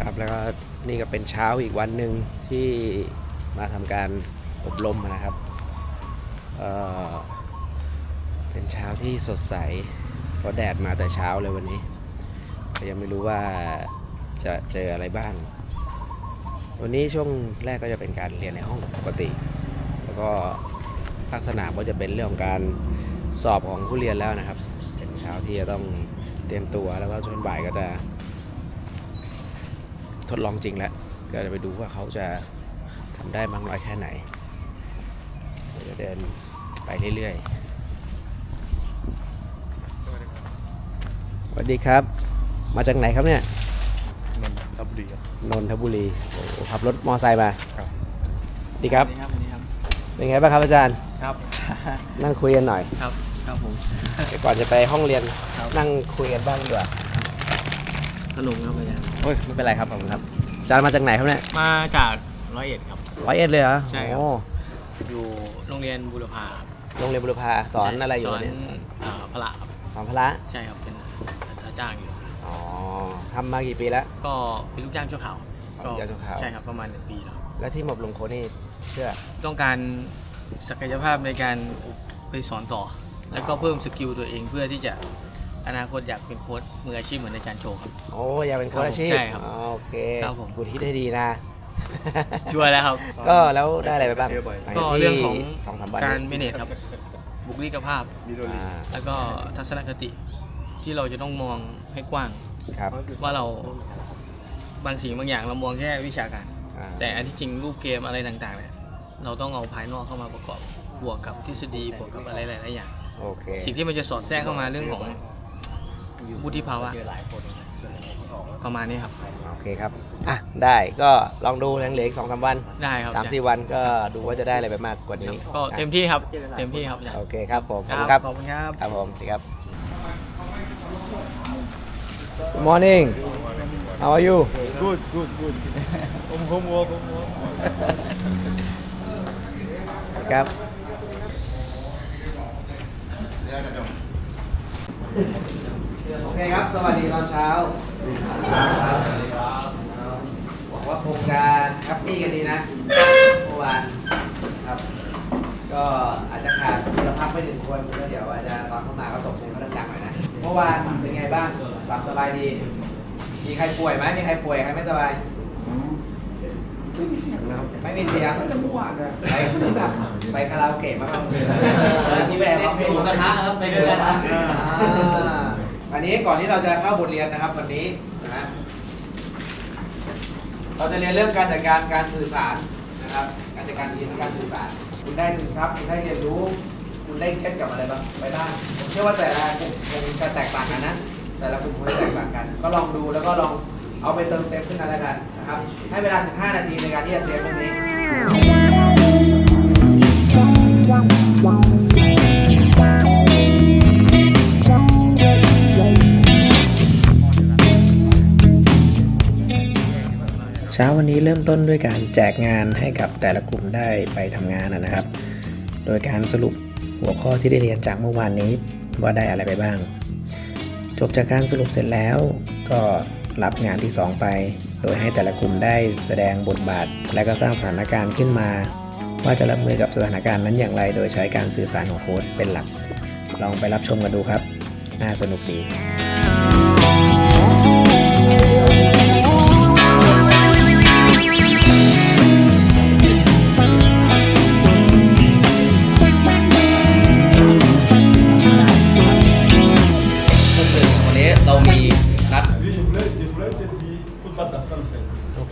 ครับแล้วก็นี่ก็เป็นเช้าอีกวันหนึ่งที่มาทำการอบรมนะครับเอ่อเป็นเช้าที่สดใสเพราะแดดมาแต่เช้าเลยวันนี้ยังไม่รู้ว่าจะเจออะไรบ้าง วันนี้ช่วงแรกก็จะเป็นการเรียนในห้องปกติ แล้วก็ ภาคสนามก็จะเป็นเรื่องของการสอบของผู้เรียนแล้วนะครับ เป็นเช้าที่จะต้องเตรียมตัวแล้วก็ช่วงบ่ายก็จะ ทดลองจริงแล้ว ก็จะไปดูว่าเขาจะทำได้มากน้อยแค่ไหนเดี๋ยวจะเดินไปเรื่อยๆสวัสดีครับ มาจากไหนครับเนี่ยนนทบุรีครับนนทบุรีโอ้โหขับรถมอไซค์มาครับดีครับ เป็นไงบ้างครับอาจารย์ครับ นั่งคุยกันหน่อย ครับ ครับผมเดี๋ยวก่อนจะไปห้องเรียนครับ นั่งคุยกันบ้างดีกว่าสนุกครับอาจารย์โอ้ยไม่เป็นไรครับผมครับอาจารย์มาจากไหนครับเนี่ยมาจากร้อยเอ็ดครับ ร้อยเอ็ดเลยเหรอใช่ครับ โอ้อยู่โรงเรียนบุรพาครับโรงเรียนบุรพาสอนอะไรอยู่สอนเนี่ยเอ่อพละครับสอนพละใช่ครับเป็นอาจารย์อยู่ อ๋อทำมากี่ปีแล้ว ก็เป็นลูกจ้างชั่วคราวอ๋อลูกจ้างชั่วคราว ใช่ครับประมาณหนึ่งปีแล้วแล้วที่หมอบลงโคชนี่ เพื่อต้องการศักยภาพในการไปสอนต่อ แล้วก็เพิ่มสกิลตัวเองเพื่อที่จะอนาคตอยากเป็นโค้ชมืออาชีพเหมือนอาจารย์โชว์ครับ โอ้อยากเป็นโค้ชอาชีพใช่ครับอ๋อโอเคครับผมกูคิดได้ดีนะ ช่วยแล้วครับ ก็แล้วได้อะไรไปบ้างหลัก็จากที่เรื่องของสองสามวันการเมเนจครับ บุคลิกภาพมิโดริอ่าแล้วก็ทัศนคติที่เราจะต้องมองให้กว้าง ครับว่าเราบางสิ่งบางอย่างเรามองแค่วิชาการ อ่าแต่อันที่จริงรูปเกมอะไรต่างๆเนี่ย เราต้องเอาภายนอกเข้ามาประกอบบวกกับทฤษฎีบวกกับอะไรหลายๆอย่าง โอเค สิ่งที่มันจะสอดแทรกเข้ามาเรื่องของวุฒิภาวะประมาณนี้ครับ โอเคครับ อะ ได้ก็ลองดูยังเหลืออีกสองสามวัน ได้ครับสามสี่วันก็ดูว่าจะได้อะไรไปมากกว่านี้ ก็เต็มที่ครับ เต็มที่ครับ โอเคครับผมคขอบรัคุณครับบขอบคุณครับ ครับผมสวัสดีครับ Good morning How are you good good good home homework homework ครับโอเคครับ สวัสดีตอนเช้าครับหวังว่าคงจะแฮปปี้กันดีนะเมื่อวานครับ ก็อาจจะขาดคุณภาพไปหนึ่งคนก็เดี๋ยวอาจจะตอนเข้ามาก็ตกเพลงเขาดังหน่อยนะเมื่อวานเป็นไงบ้างหลับสบายดี มีใครป่วยไหมมีใครป่วยใครไม่สบาย ไม่มีเสียงนะครับไม่มีเสียงตั้งแต่เมื่อวานนะไปคุณกับไปคาราโอเกะมาครับมีแบบร้องเพลงหมูกระทะครับไปด้วยกันอ่าอันนี้ก่อนที่เราจะเข้าบทเรียนนะครับวันนี้นะฮะเราจะเรียนเรื่องการจัดการการสื่อสารนะครับ การจัดการทีมและการสื่อสาร คุณได้ซึมซับคุณได้เรียนรู้ คุณได้เก็ตกับอะไรบ้างไปบ้างผมเชื่อว่าแต่ละกลุ่มคงจะแตกต่างกันนะแต่ละกลุ่มคงจะแตกต่างกัน ก็ลองดูแล้วก็ลอง เอาไปเติมเต็มซึ่งกันและกันนะครับ ให้เวลา 15 นาทีในการที่จะเตรียมเรื่องนี้เช้าวันนี้เริ่มต้นด้วยการแจกงานให้กับแต่ละกลุ่มได้ไปทำงานนะครับ โดยการสรุปหัวข้อที่ได้เรียนจากเมื่อวานนี้ว่าได้อะไรไปบ้าง จบจากการสรุปเสร็จแล้วก็ รับงานที่ 2 ไป โดยให้แต่ละกลุ่มได้แสดงบทบาท และก็สร้างสถานการณ์ขึ้นมา ว่าจะรับมือกับสถานการณ์นั้นอย่างไร โดยใช้การสื่อสารของโค้ดเป็นหลัก ลองไปรับชมกันดูครับ น่าสนุกดี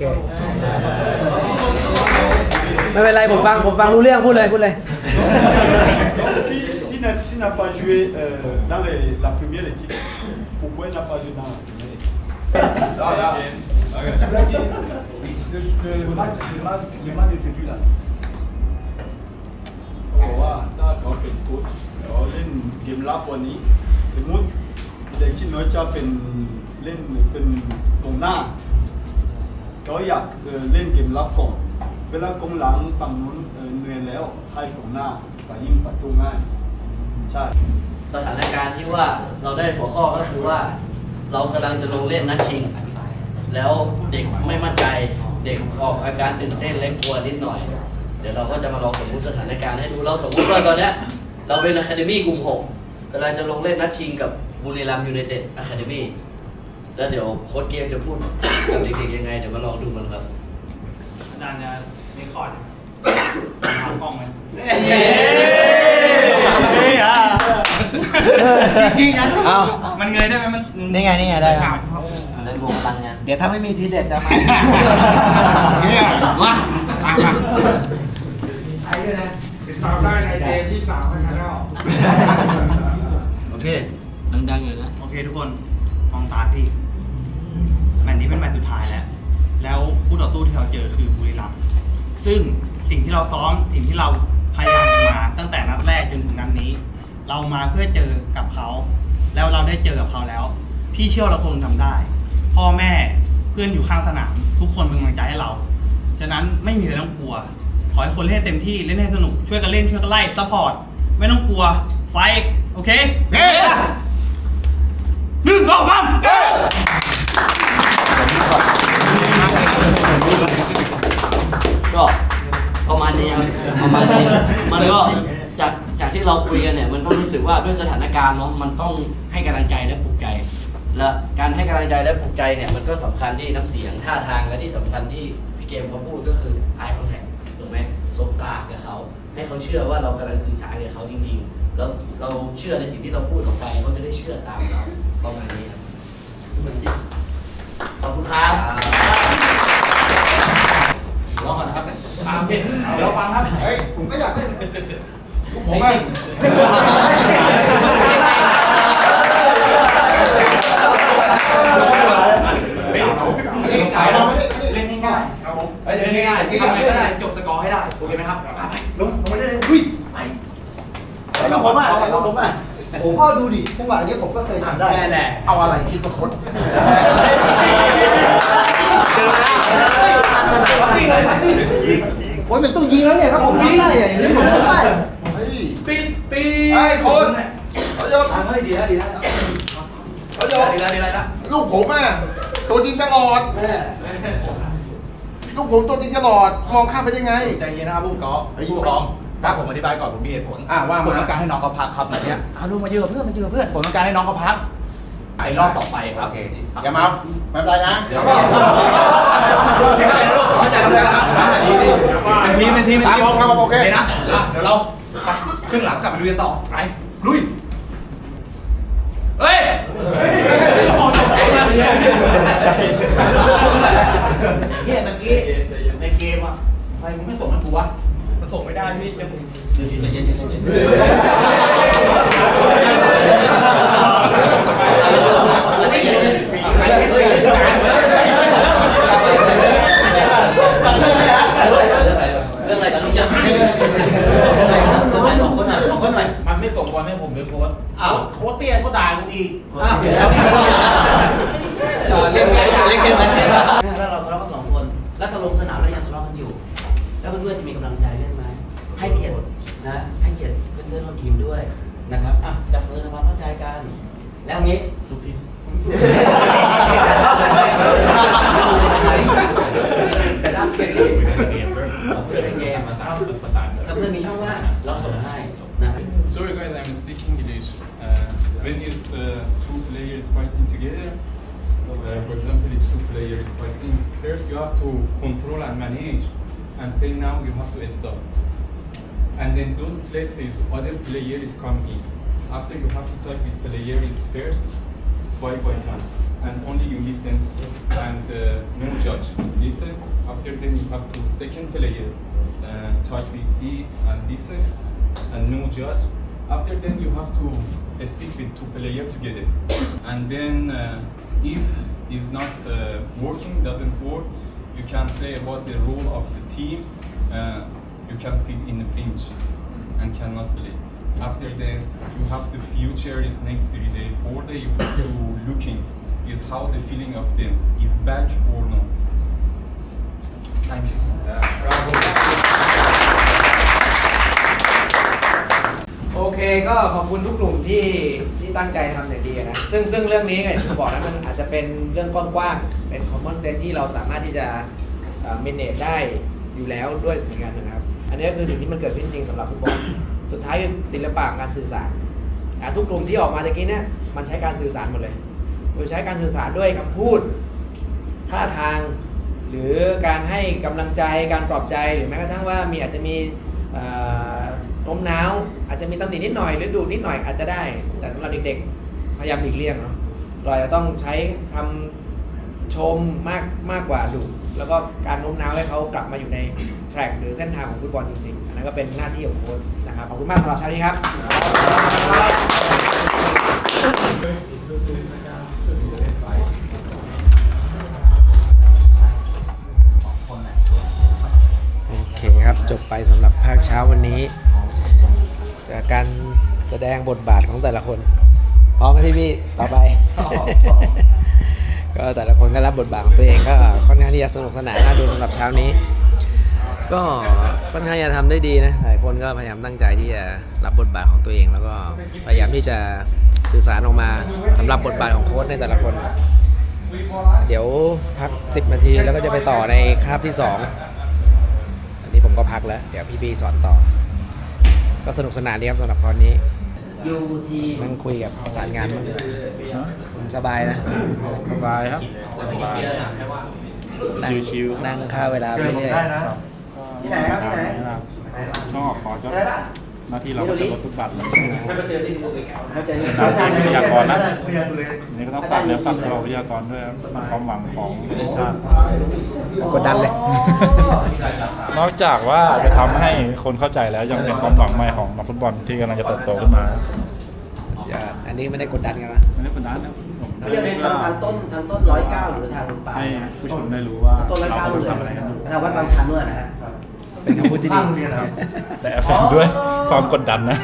français. โอเคไม่เป็นไรผมฟังผมฟังรู้เรื่องพูดเลยพูดเลย Donc, si, si n'a si n'a pas joué euh, dans les- la première équipe, pourquoi il n'a pas joué dans la première équipe Là, là. Le, le, le match, le match, le match de début là. Oh, wow, d'accord, เป็นโค้ชเราเล่นเกมรับวันนี้ สมมติเด็กที่น้อยจะเป็นเล่นเป็นกองหน้า เขาอยากเอ่อเล่นเกมรับก่อน เวลากองหลังฝั่งนู้นเอ่อเหนื่อยแล้วให้กองหน้าไปยิงประตูง่าย ใช่ สถานการณ์ที่ว่าเราได้หัวข้อก็คือว่า เรากำลังจะลงเล่นนัดชิง แล้วเด็กไม่มั่นใจเด็กออกอาการตื่นเต้นและกลัวนิดหน่อย เดี๋ยวเราก็จะมาลองสมมติสถานการณ์ให้ดูเราสมมติว่าตอนเนี้ยเราเป็นอะคาเดมี่กลุ่มหกกำลังจะลงเล่นนัดชิงกับบุรีรัมย์ยูไนเต็ดอะคาเดมี่ แล้วเดี๋ยวโค้ชเกมจะพูดกับเด็กๆยังไง เดี๋ยวมาลองดูมันครับนานจะรีคอร์ดหากล้องไหมจริงนะเอามันเงยได้ไหมมันนี่ไงนี่ไงได้ครับเดี๋ยวถ้าไม่มีทีเด็ดจะมามาโอเค ดังๆเลยนะ โอเคทุกคนมองตาพี่ แมตช์นี้เป็นแมตช์สุดท้ายแล้ว แล้วคู่ต่อสู้ที่เราเจอคือบุรีรัมย์ซึ่งสิ่งที่เราซ้อมสิ่งที่เราพยายามกันมาตั้งแต่นัดแรกจนถึงนัดนี้ เรามาเพื่อเจอกับเขา แล้วเราได้เจอกับเขาแล้ว พี่เชื่อเราคงทำได้ พ่อแม่เพื่อนอยู่ข้างสนาม ทุกคนเป็นกำลังใจให้เราฉะนั้นไม่มีอะไรต้องกลัว ขอให้คนเล่นให้เต็มที่เล่นให้สนุกช่วยกันเล่นช่วยกันไล่ซัพพอร์ตไม่ต้องกลัวไฟท์โอเคเฮ้หนึ่งสองสาม ก็ประมาณนี้ครับประมาณนี้มันก็จากจากที่เราคุยกันเนี่ยมันก็รู้สึกว่าด้วยสถานการณ์เนาะมันต้องให้กำลังใจและปลุกใจ และการให้กำลังใจและปลุกใจเนี่ยมันก็สำคัญที่น้ำเสียงท่าทางและที่สำคัญที่พี่เกมเขาพูดก็คือ eye contact ถูกไหมสบตากับเขาให้เขาเชื่อว่าเรากำลังสื่อสารกับเขาจริงๆแล้วเราเชื่อในสิ่งที่เราพูดออกไปเขาจะได้เชื่อตามเราประมาณนี้ครับ ขอบคุณครับรอก่อนนะครับอ่าเพจเดี๋ยวฟังครับเฮ้ยผมก็อยากเล่นผมอะเล่นง่ายเล่นง่ายๆครับผมเล่นง่ายๆทำไงก็ได้จบสกอร์ให้ได้โอเคไหมครับไปลงลงไปได้เลยหุ้ยไปแล้วผมอะแล้วผมอะ ผมก็ดูดิจังหวะนี้ผมก็เคยทำได้แน่เอาอะไรคิดมาคดโอ้ยมันต้องยิงแล้วเนี่ยครับผมยิงได้อย่างนี้ผมทำได้ปิดปีไอ้คนเขาโยนเฮ้ยดีแล้วดีแล้วเขาโยนดีแล้วดีแล้วลูกผมอะตัวจริงตลอดลูกผมตัวจริงตลอดมองข้ามไปได้ไงใจเย็นนะครับผู้ปกครองผู้ปกครอง ครับผมอธิบายก่อนผมมีเหตุผลอะว่ามาผมต้องการให้น้องเขาพักครับแบบเนี้ยเอาลูกมาเยือเพื่อนมาเยือเพื่อนผมต้องการให้น้องเขาพักไอ้รอบต่อไปครับอย่าเมาไม่เป็นไรนะเข้าใจเข้าใจแล้วเป็นทีมเป็นทีมเป็นตามทีมมองครับโอเคนะอะเดี๋ยวเราไปครึ่งหลังกลับไปลุยกันต่อไปลุยเฮ้ยเนี่ยเมื่อกี้ในเกมอะทำไมมึงไม่ส่งให้กูวะมัน ส่งไม่ได้พี่จะใจเย็นใจเย็นใจเย็น เพื่อนในเกมถ้าเพื่อนมีช่องว่างเราส่งให้นะครับ Sorry guys, I'm speaking English. Uh, when is the two players fighting together, uh, for example, it's two players fighting. First, you have to control and manage, and say now you have to stop. And then don't let his other players come in. After you have to talk with players first, by by one, and only you listen and uh, no judge. Listen. After then you have to second player uh, talk with he and listen and no judge. After then you have to uh, speak with two players together. And then uh, if is not uh, working, doesn't work, you can say about the role of the team. Uh, you can sit in the bench and cannot play. After then, you have the future is next three day, four day. You have to looking is how the feeling of them is back or not. โอเคก็ขอบคุณทุกกลุ่มที่ที่ตั้งใจทำอย่างดีนะซึ่งซึ่งเรื่องนี้ไงผมบอกนะมันอาจจะเป็นเรื่องกว้างๆเป็น common sense ที่เราสามารถที่จะเอ่อ manage ได้อยู่แล้วด้วยเหมือนกันนะครับ อันนี้ก็คือสิ่งที่มันเกิดขึ้นจริงสำหรับฟุตบอลสุดท้ายคือศิลปะการสื่อสารอะทุกกลุ่มที่ออกมาตะกี้เนี่ยมันใช้การสื่อสารหมดเลยโดยใช้การสื่อสารด้วยคำพูด ท่าทาง หรือการให้กำลังใจการปลอบใจหรือแม้กระทั่งว่ามีอาจจะมีโน้มน้าวอาจจะมีตำหนินิดหน่อย หรือดูนิดหน่อยอาจจะได้ แต่สำหรับเด็กๆ พยายามหลีกเลี่ยงเนาะเราจจะต้องใช้คำชมมากมากกว่าดุแล้วก็การโน้มน้าวให้เขากลับมาอยู่ในแทร็กหรือเส้นทางของฟุตบอลจริงๆ อันนั้นก็เป็นหน้าที่ของโค้ชนะครับ ขอบคุณมากสำหรับเช้านี้ครับ จบไปสำหรับภาคเช้าวันนี้ จากการแสดงบทบาทของแต่ละคน พร้อมไหมพี่พี่ต่อไป ก็แต่ละคนก็รับบทบาทของตัวเองก็ค่อนข้างที่จะสนุกสนานน่าดูสำหรับเช้านี้ ก็ค่อนข้างจะทำได้ดีนะหลายคนก็พยายามตั้งใจที่จะรับบทบาทของตัวเอง แล้วก็พยายามที่จะสื่อสารออกมาสำหรับบทบาทของโค้ชในแต่ละคน เดี๋ยวพัก 10 นาทีแล้วก็จะไปต่อในคาบที่2อั นนี้ผมก็พักแล้ว เดี๋ยวพี่บีสอนต่อ ก็สนุกสนานดีครับสำหรับคอร์สนี้ยูทีนั่งคุยกับประสานงานมั้างสบายนะ สบายครับสบายนั่งชิวๆนั่งค่าเวลาไปเรื่อยที่ไหนครับที่ไหนชอบขอจะ หน้าที่เราก็จะลดทุกบัตรแล้วถ้าไปเจอที่เขาจะตามที่วิทยากรนะพยาเลยนี่ก็ต้องฝากเนื้อฝากตัววิทยากรด้วยครับความหวังของประเทศชาติกดดันเลย นอกจากว่าจะทำให้คนเข้าใจแล้วยังเป็นความหวังใหม่ของนักฟุตบอลที่กำลังจะเติบโตขึ้นมาอย่าอันนี้ไม่ได้กดดันกันนะไม่ได้คนนั้นนะผมเขาจะเรียนทางทางต้นทางต้นร้อยเก้าหรือทางปลายให้ผู้ชมได้รู้ว่าต้นร้อยเราเก้ากำเลลังยทำอะไรกันอยู่ทางวัดบางชันด้วยนะฮะ เป็นคำพูดที่ดีตั้งโรงเรียนครับ แต่แฝงด้วยความกดดันนะ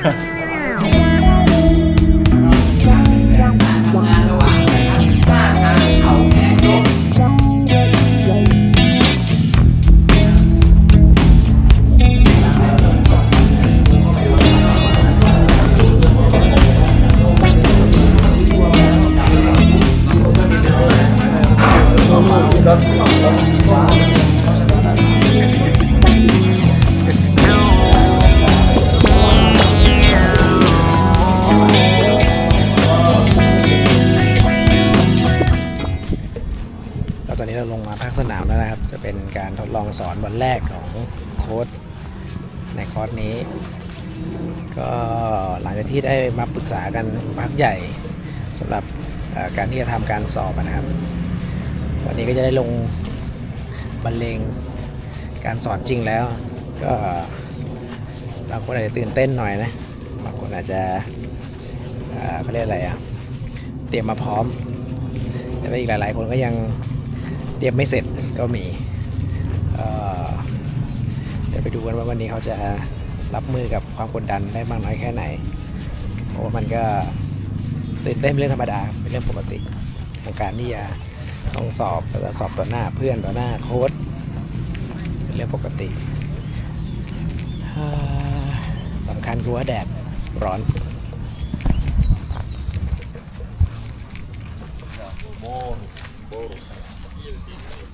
การทดลองสอนวันแรกของโค้ดในคอร์สนี้ ก็หลังจากที่ได้มาปรึกษากันพักใหญ่สำหรับการที่จะทำการสอบนะครับ วันนี้ก็จะได้ลงบรรเลงการสอนจริงแล้ว ก็บางคนอาจจะตื่นเต้นหน่อยนะบางคนอาจจะเอ่อเขาเรียกอะไรอะเตรียมมาพร้อมแต่อีกหลาย ๆ คนก็ยังเตรียมไม่เสร็จก็มี เดี๋ยวไปดูกันว่าวันนี้เขาจะรับมือกับความกดดันได้มากน้อยแค่ไหน เพราะว่ามันก็ตื่นเต้นเป็นเรื่องธรรมดาเป็นเรื่องปกติของการที่จะต้องสอบแล้วสอบต่อหน้าเพื่อนต่อหน้าโค้ชเป็นเรื่องปกติสำคัญคือว่าแดดร้อน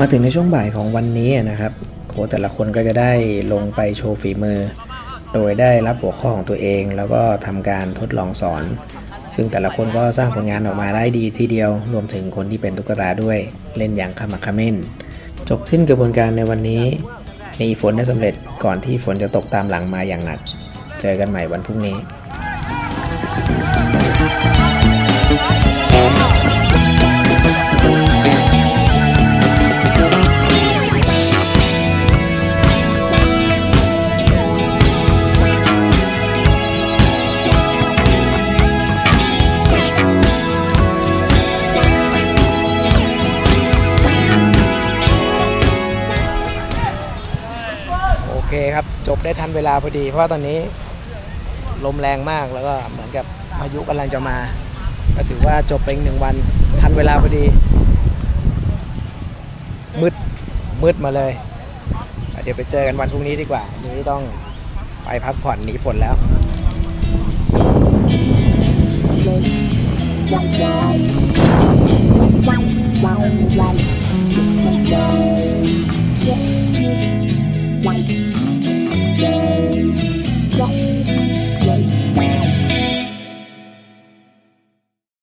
มาถึงในช่วงบ่ายของวันนี้นะครับ โค้ชแต่ละคนก็จะได้ลงไปโชว์ฝีมือ โดยได้รับหัวข้อของตัวเอง แล้วก็ทำการทดลองสอน ซึ่งแต่ละคนก็สร้างผลงานออกมาได้ดีทีเดียว รวมถึงคนที่เป็นตุ๊กตาด้วย เล่นอย่างขมักเขม้น จบสิ้นกระบวนการในวันนี้หนีฝนได้สำเร็จก่อนที่ฝนจะตกตามหลังมาอย่างหนัก เจอกันใหม่วันพรุ่งนี้ ลาพอดี เพราะว่าตอนนี้ลมแรงมากแล้วก็เหมือนกับพายุกำลังจะมา ก็ถือว่าจบไปอีกหนึ่งวันทันเวลาพอดี มืดมืดมาเลย เดี๋ยวไปเจอกันวันพรุ่งนี้ดีกว่าวันนี้ต้องไปพักผ่อนหนีฝนแล้ว Wow, wow, wow.